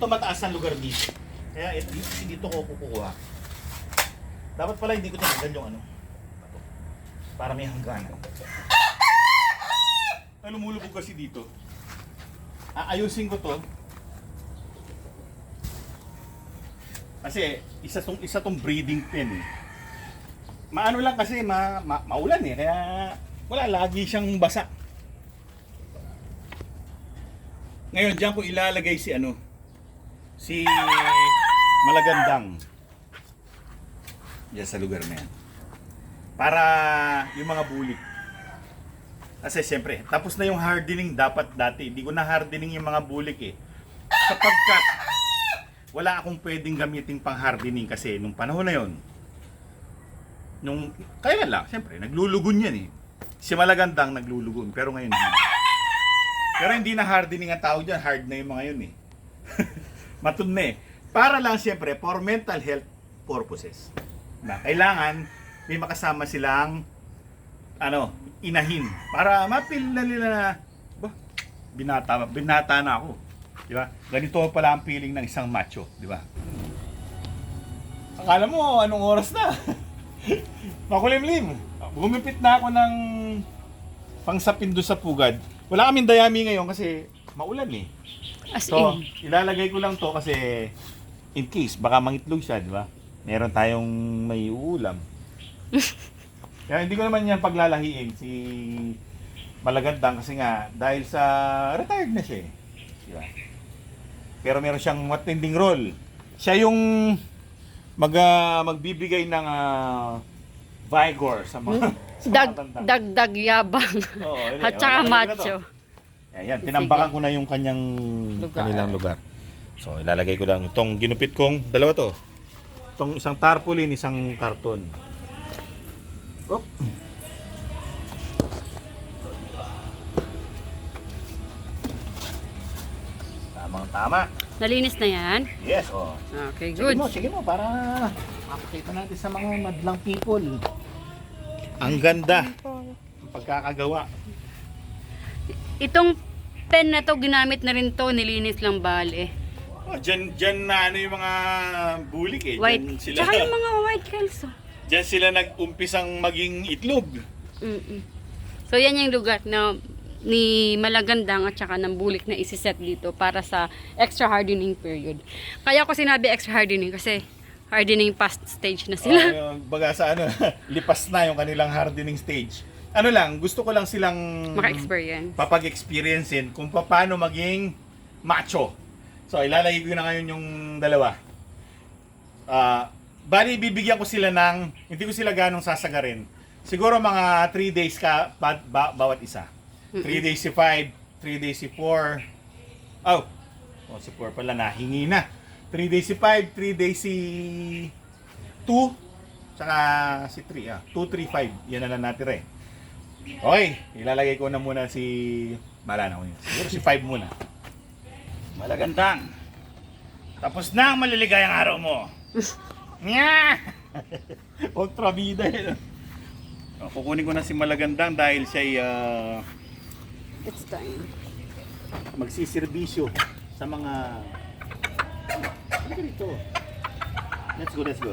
Ito mataas ang lugar dito. Kaya ito, dito, ko kukuha. Dapat pala hindi ko tinanggal yung ano. Para may hangganan. Ay, lumulubog kasi dito. Aayusin ko to. Kasi isa tong isa tong breeding pen eh. Maano lang kasi ma, ma, maulan eh kaya wala lagi siyang basa. Ngayon diyan ko ilalagay si ano si Malagandang. Diyan sa lugar na yan. Para yung mga bulik. Kasi siyempre, tapos na yung hardening dapat dati. Hindi ko na hardening yung mga bulik eh. Sapagkat wala akong pwedeng gamitin pang hardening kasi nung panahon na yon nung kailan lang, siyempre, naglulugon yan eh. Si Malagandang naglulugon, pero ngayon hindi. Pero hindi na hardening ang tawag dyan, hard na yung mga yun eh. Eh. Para lang siyempre, for mental health purposes. Na kailangan may makasama silang ano, inahin. Para mapil na nila na, binata, binata na ako. Di ba? Ganito pala ang feeling ng isang macho, di ba? Akala mo, anong oras na? Makulimlim. Gumipit na ako ng pangsapin doon sa pugad. Wala kaming dayami ngayon kasi maulan eh. As So, in. ilalagay ko lang to kasi in case, baka mangitlog siya, di ba? Meron tayong may ulam. Kaya hindi ko naman yan paglalahiin si Malagandang kasi nga dahil sa retired na siya eh. Di ba? Pero meron siyang matinding role. Siya yung mag, ah, magbibigay ng ah, vigor sa mga, sa mga Dag, matanda. dagdag yabang. Oo, yun eh. At saka macho. Ayan, tinambakan ko na yung kanyang Lugar. kanilang lugar. So, ilalagay ko lang itong ginupit kong dalawa to. Itong isang tarpaulin, isang karton. Op. Tamang tama. Nalinis na yan? Yes, oh. Okay, Sige good. mo, sige mo, para makakita natin sa mga madlang people. Ang ganda. Ang pagkakagawa. Itong pen na to, ginamit na rin to, nilinis lang bale. Oh, dyan, dyan na ano yung mga bulik eh. White. Dyan sila, Tsaka yung mga white kelso. dyan sila nag-umpisang maging itlog. Mm-mm. So yan yung lugar na ni Malagandang at saka ng bulik na isiset dito para sa extra hardening period. Kaya ko sinabi extra hardening kasi hardening past stage na sila. Oh, yung baga sa ano, lipas na yung kanilang hardening stage. Ano lang, gusto ko lang silang Maka-experience. papag-experiencein kung paano maging macho. So, ilalagay ko na ngayon yung dalawa. Ah, bali, bibigyan ko sila ng, hindi ko sila ganong sasagarin. Siguro mga 3 days ka ba, ba- bawat isa. 3 days si 5, 3 days si 4. Oh, oh si 4 pala nahingi na. 3 days si 5, 3 days si 2, tsaka si 3. Ah. 2, 3, 5. Yan na lang natira eh. Okay, ilalagay ko na muna si... Mala na ko yun. Siguro si 5 muna. Malagandang. Tapos na ang maliligayang araw mo. Nya! Ultra-bida yun. Oh, kukunin ko na si Malagandang dahil siya ay ah, It's time. magsiservisyo sa mga... Dito. Let's go, let's go.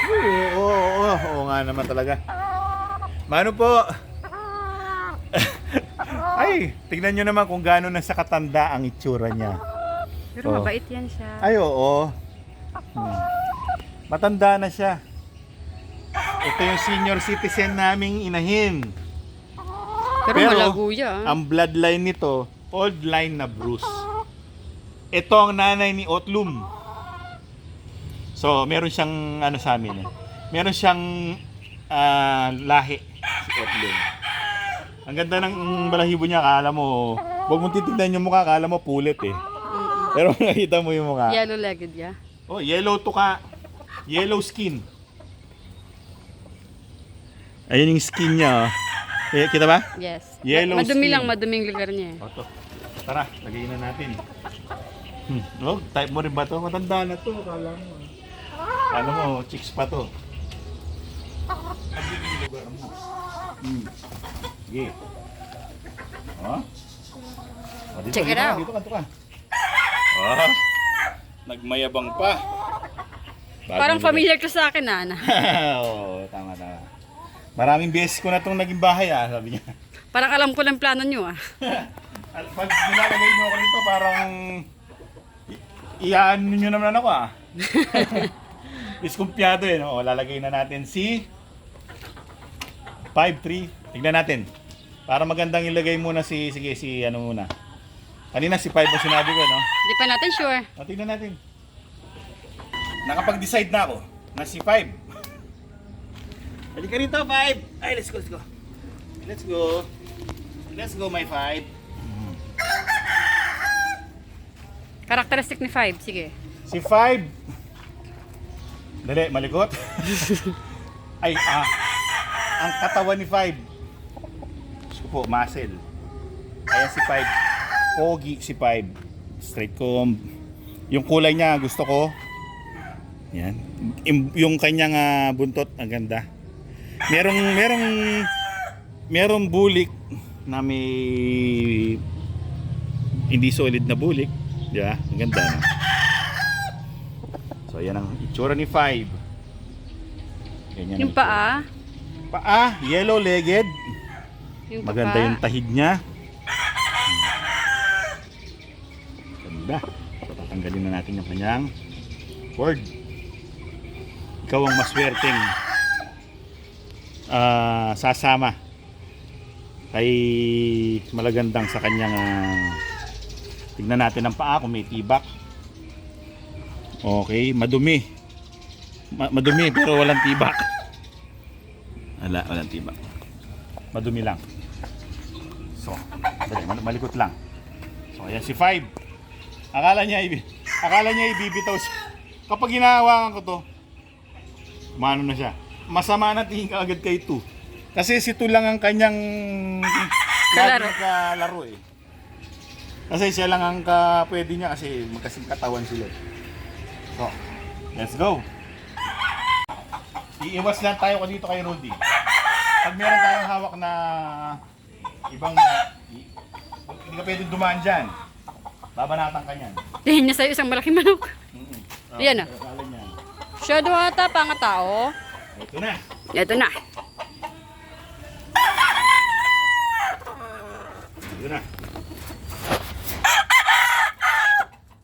Oo, oo, oo, oo nga naman talaga. Mano po? Ay, tignan nyo naman kung gaano na sa katanda ang itsura niya. Pero Oh. mabait yan siya. Ay, oo. Hmm. Matanda na siya. Ito yung senior citizen naming inahin. Pero, pero, malago yan. Ang bloodline nito, old line na Bruce. Ito ang nanay ni Otlum. So, meron siyang ano sa amin eh. Meron siyang ah, lahi si Otlum. Ang ganda ng balahibo niya, akala mo, huwag mong titignan yung mukha, akala mo pulit eh. Pero nakita mo yung mukha. Yellow-legged ya. Oh, yellow to ka. Yellow skin. Ayun yung skin niya. Oh. Eh, kita ba? Yes. Yellow Madumi skin. lang, maduming lugar niya. eh. O to. Tara, lagay na natin. Hmm. Oh, type mo rin ba to? Matanda na to. Kala mo. Kala mo, chicks pa to. Mo. Hmm. Sige. Oh? Ah, dito, Check dito it ka, out. Dito ka, dito ka. Ah, nagmayabang pa. Bagong Parang familiar to sa akin, Ana. Oo, tama, tama. Maraming beses ko na itong naging bahay ah, sabi niya. Parang alam ko lang plano nyo, ah. At pag nilalagay niyo ako dito, parang iyaan niyo naman ako ah. Diskumpiyado eh, no? O, lalagay na natin si 5-3. Tignan natin. Para magandang ilagay muna si, sige, si ano muna. Kanina si 5 ang sinabi ko, no? Hindi pa natin sure. O, tignan natin. Nakapag-decide na ako na si 5. Halika rito, 5. Ay, let's go, let's go. Let's go. Let's go, my 5. Characteristic ni 5, sige. Si 5. Dali, malikot. Ay, ah. Ang katawan ni 5. Diyos ko po, muscle. Ayan si 5. Pogi si 5. Straight comb. Yung kulay niya, gusto ko. Yan. Yung kanyang ah, buntot, ang ganda. Merong, merong, merong bulik na may hindi solid na bulik. Di ba? Ang ganda. No? So, yan ang itsura ni 5. Ganyan Yung paa. Paa, yellow-legged. Yung Maganda paa. yung tahid niya. Ganda. So, tatanggalin na natin yung kanyang cord. Ikaw ang maswerteng ah, sasama kay malagandang sa kanyang ah, tignan natin ang paa kung may tibak. Okay, madumi. Ma- madumi pero walang tibak. Wala, walang tibak. Madumi lang. So, dali, mal- malikot lang. So, ayan si 5. Akala niya, ibi- akala niya ibibitaw siya. Kapag hinahawakan ko to, mano na siya. Masama na tingin ka agad kay 2. Kasi si 2 lang ang kanyang Kalaro. laging kalaro eh. Kasi siya lang ang ka, pwede niya kasi magkasing katawan sila. So, let's go. Iiwas lang tayo dito kay Rudy. Pag meron tayong hawak na ibang hindi ka pwedeng dumaan dyan. Babanatan ka niyan. Tingin niya sa'yo isang malaking manok. Ayan, ah. kala niyan. Shadow ata, pangatao. Ito na. Ito na. Ito na.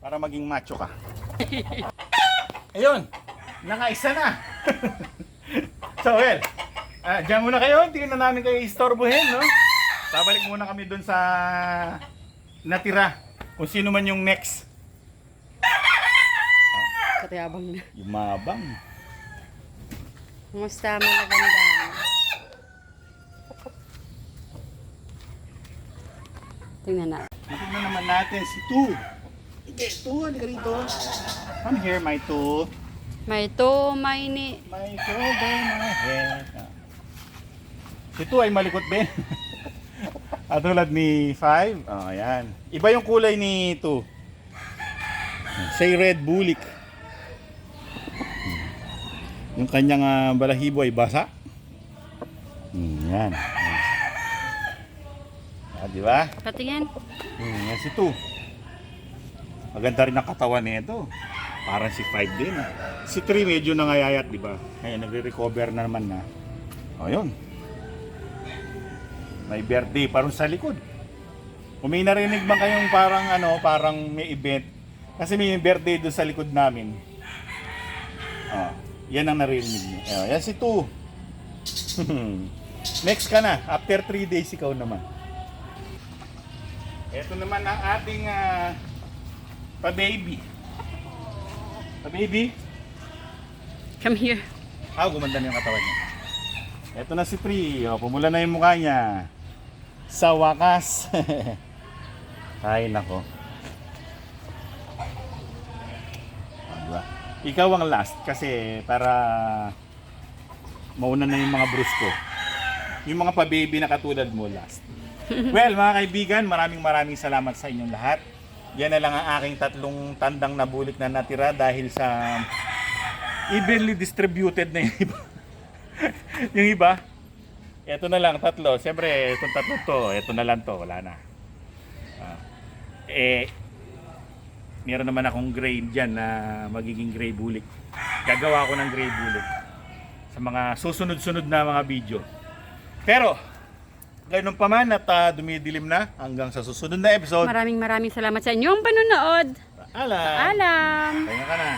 Para maging macho ka. Ayun. Nakaisa na. so well. Ah, diyan muna kayo. Hindi na namin kayo istorbohin, no? Babalik muna kami dun sa natira. Kung sino man yung next. Katayabang na. Yung mabang. Kumusta malaganda? Tingnan na. Tingnan naman natin si Tu. Hindi, Tu. Halika rito. Come here, my Tu. May to, may ni. My shoulder, my head. Si Tu ay malikot din. At tulad ni Five. Oh, ayan. Iba yung kulay ni Tu. Say red bulik. Yung kanyang ah, balahibo ay basa. Hmm, yan. Ah, di ba? Patingin. Hmm, yan si Tu. Maganda rin ang katawan nito. Parang si 5 din. Si 3 medyo nangayayat, di ba? Ngayon, nagre-recover na naman na. O, yun. May birthday parang sa likod. Kung may narinig man kayong parang ano, parang may event. Kasi may birthday doon sa likod namin. Oh, yan ang narinig niyo. Yan si 2. Next ka na. After 3 days, ikaw naman. Ito naman ang ating ah, pa-baby. Pa-baby. Come here. Ah, gumanda na yung katawan niya. Ito na si Pri. O, pumula na yung mukha niya. Sa wakas. Ay, nako. Diba? Ikaw ang last kasi para mauna na yung mga brusko. Yung mga pa-baby na katulad mo last. well, mga kaibigan, maraming maraming salamat sa inyong lahat. Yan na lang ang aking tatlong tandang na bulik na natira dahil sa evenly distributed na yung iba. yung iba, eto na lang, tatlo. Siyempre, itong tatlo to, eto na lang to, wala na. Ah. eh, meron naman akong gray dyan na magiging gray bulik. Gagawa ko ng gray bulik sa mga susunod-sunod na mga video. Pero, ganoon pa man at ah, dumidilim na hanggang sa susunod na episode. Maraming maraming salamat sa inyong panonood. Alam! Alam! Kaya ka na.